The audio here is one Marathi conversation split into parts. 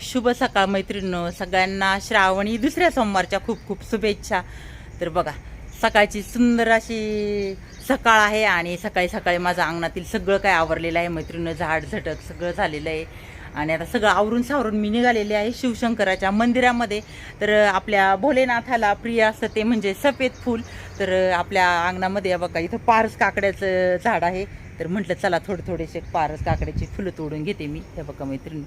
शुभ सकाळ मैत्रिणींनो. सगळ्यांना श्रावणी दुसऱ्या सोमवारच्या खूप खूप शुभेच्छा. तर बघा सकाळची सुंदर अशी सकाळ आहे आणि सकाळी सकाळी माझं अंगणातील सगळं काय आवरलेलं आहे. मैत्रिणीनं झाड झटक सगळं झालेलं आहे. आणि आता सगळं आवरून सावरून मी निघालेले आहे शिवशंकराच्या मंदिरामध्ये. तर आपल्या भोलेनाथाला प्रिय असतं ते म्हणजे सफेद फूल. तर आपल्या अंगणामध्ये बघा इथं पारस काकड्याचं झाड आहे. तर म्हटलं चला थोडे थोडेसे पारस काकड्याची फुलं तोडून घेते मी. हे बघा मैत्रिणी.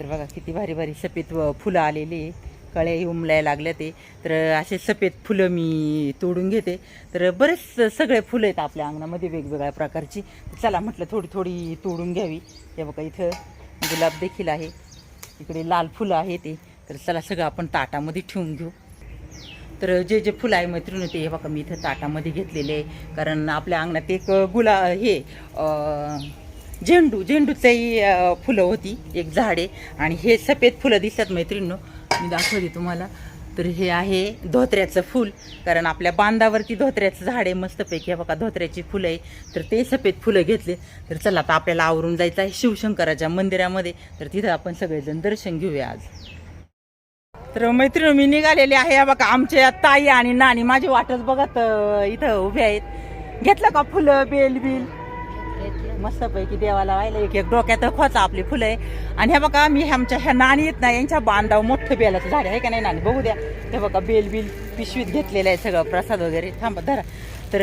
तर बघा किती भारी भारी सफेद व- फुलं आलेली कळे उमलायला लागले ते. तर असे सफेद फुलं मी तोडून घेते. तर बरेच सगळे फुलं आहेत आपल्या अंगणामध्ये वेगवेगळ्या प्रकारची. चला म्हटलं थोडी थोडी तोडून घ्यावी. हे बघा इथं गुलाब देखील आहे. इकडे लाल फुलं आहे ते. तर चला सगळं आपण ताटामध्ये ठेवून घेऊ. तर जे जे फुलं आहे मैत्रिणी ते हे बघा मी इथं ताटामध्ये घेतलेले आहे. कारण आपल्या अंगणात एक गुला हे झेंडू झेंडूचंही फुलं होती एक झाडे. आणि हे सफेद फुलं दिसतात मैत्रिणींनो. मी दाखवते तुम्हाला. तर हे आहे धोत्र्याचं फूल. कारण आपल्या बांधावरती धोत्र्याचं झाड आहे मस्तपैकी. हे बघा धोत्र्याची फुलं आहे. तर ते सफेद फुलं घेतले. तर चला आता आपल्याला आवरून जायचं आहे शिवशंकराच्या मंदिरामध्ये. तर तिथं आपण सगळेजण दर्शन घेऊया आज. तर मैत्रिणी मी निघालेले आहे. या बघा आमच्या ताई आणि नानी माझी वाटच बघत इथं उभे आहेत. घेतलं का फुलं बेल बिल? मस्तपैकी देवाला व्हायला एक एक डोक्यात खोचा आपली फुलं आहे आणि हे बघा मी आमच्या ह्या नाणी येत नाही यांच्या बांधाव मोठं बेलाचं झाड आहे का नाही नाणी? बघू द्या. हे बघा बेल बिल पिशवीत घेतलेलं आहे सगळं प्रसाद वगैरे. थांबा धरा. तर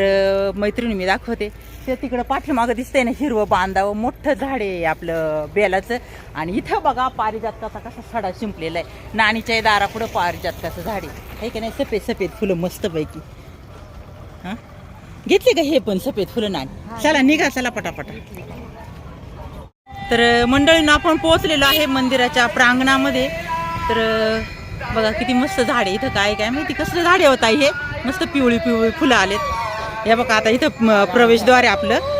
मैत्रिणी मी दाखवते. ते तिकडं पाठीमागं दिसतंय ना हिरवं बांधावं मोठं झाड आहे आपलं बेलाचं. आणि इथं बघा पारिजातकाचा कसा सडा शिंपलेला आहे. नाणीच्या दारापुढं पारिजातकाचं झाड आहे. आहे का नाही? सफेद सफेद फुलं मस्तपैकी. हां? घेतले का हे पण सफेद फुलं नाणी चला निघा चला पटापटा. तर मंडळीनं आपण पोहोचलेलो आहे मंदिराच्या प्रांगणामध्ये. तर बघा किती मस्त झाडे इथं काय काय माहिती कसलं झाडे होत आहे हे मस्त पिवळी पिवळी फुलं आलेत. हे बघा आता इथं प्रवेशद्वार आहे आपलं.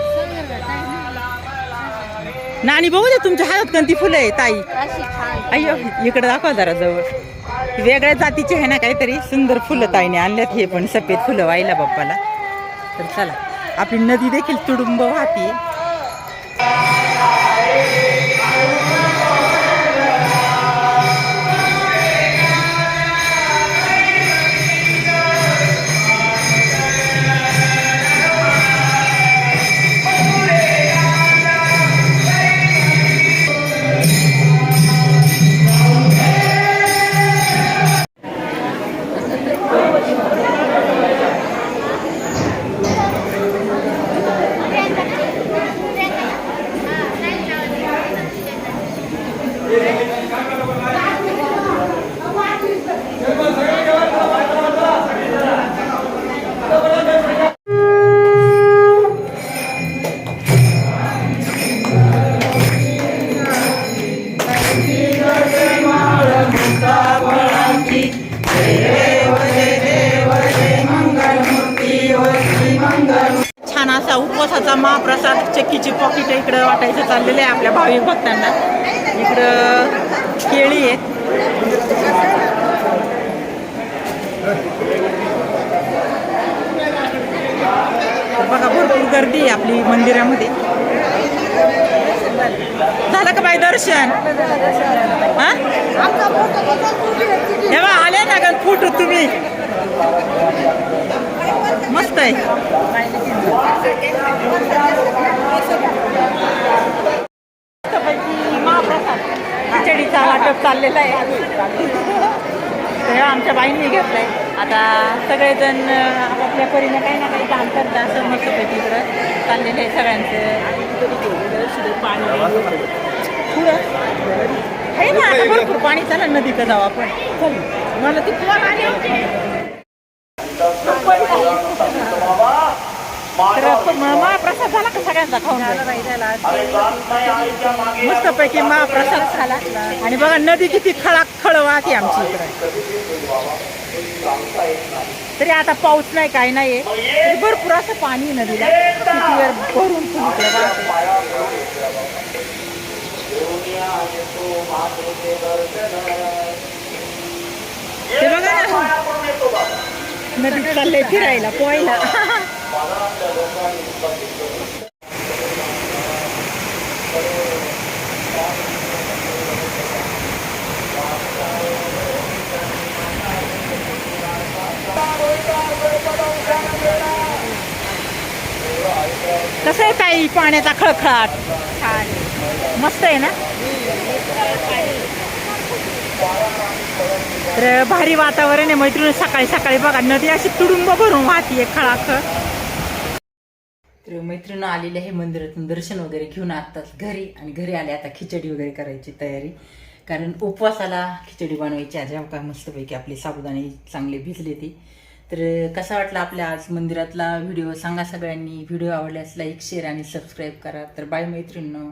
नाणी बघू दे तुमच्या हातात कोणती फुलं आहे ताई. अय्यो इकडे दाखवा जरा जवळ. वेगळ्या जातीचे आहे ना काहीतरी सुंदर फुलं ताईने आणल्यात हे पण सफेद फुलं व्हायला बाप्पाला. तर चला. आपली नदी देखील तुडुंब वाहते असा उपवासाचा महाप्रसाद चक्कीची पॉकेट इकडं वाटायचं चाललेलं आहे आपल्या भाविक भक्तांना. इकडं केळी आहेत. बघा भरपूर गर्दी आहे आपली मंदिरामध्ये. झालं का बाई दर्शन? हा? हे फोटो तुम्ही. मस्त आहे. महाप्रसाद. खिचडीचा वाटप चाललेला आहे. तर आमच्या बाईंनी घेतलाय. आता सगळेजण आपापल्या परीने काही ना काही काम करतात असं मस्तपैकी इकडं चाललेलं आहे सगळ्यांचं. पुढं आहे ना आता भरपूर पाणी चला नदीकडे जाऊ आपण. चल मला ती पुढं आली महाप्रसाद झाला का सगळ्यांचा? खाऊन मस्तपैकी महाप्रसाद झाला. आणि बघा नदी किती खळाक खळ वाहते आमची इकडे. तरी आता पाऊस नाही काय नाही भरपूर असं पाणी नदीला. भरून ते बघा. ना पोहायला. कसं आहे ताई पाण्याचा खळखळाट? छान मस्त आहे ना? हो. तर भारी वातावरण आहे. मैत्रिणी सकाळी सकाळी बघा नदी अशी तुडुंब भरून वाहतीये खळाखळ. तर मैत्रीण आलेली आहे मंदिरातून दर्शन वगैरे घेऊन आताच घरी आणि घरी आले आता खिचडी वगैरे करायची तयारी. कारण उपवासाला खिचडी बनवायची आज का मस्तपैकी आपली साबुदाणे चांगले भिजले ती. तर कसा वाटला आपल्या आज मंदिरातला व्हिडिओ? सांगा सगळ्यांनी. व्हिडिओ आवडल्यास लाईक शेअर आणि सबस्क्राईब करा. तर बाय मैत्रिणींनो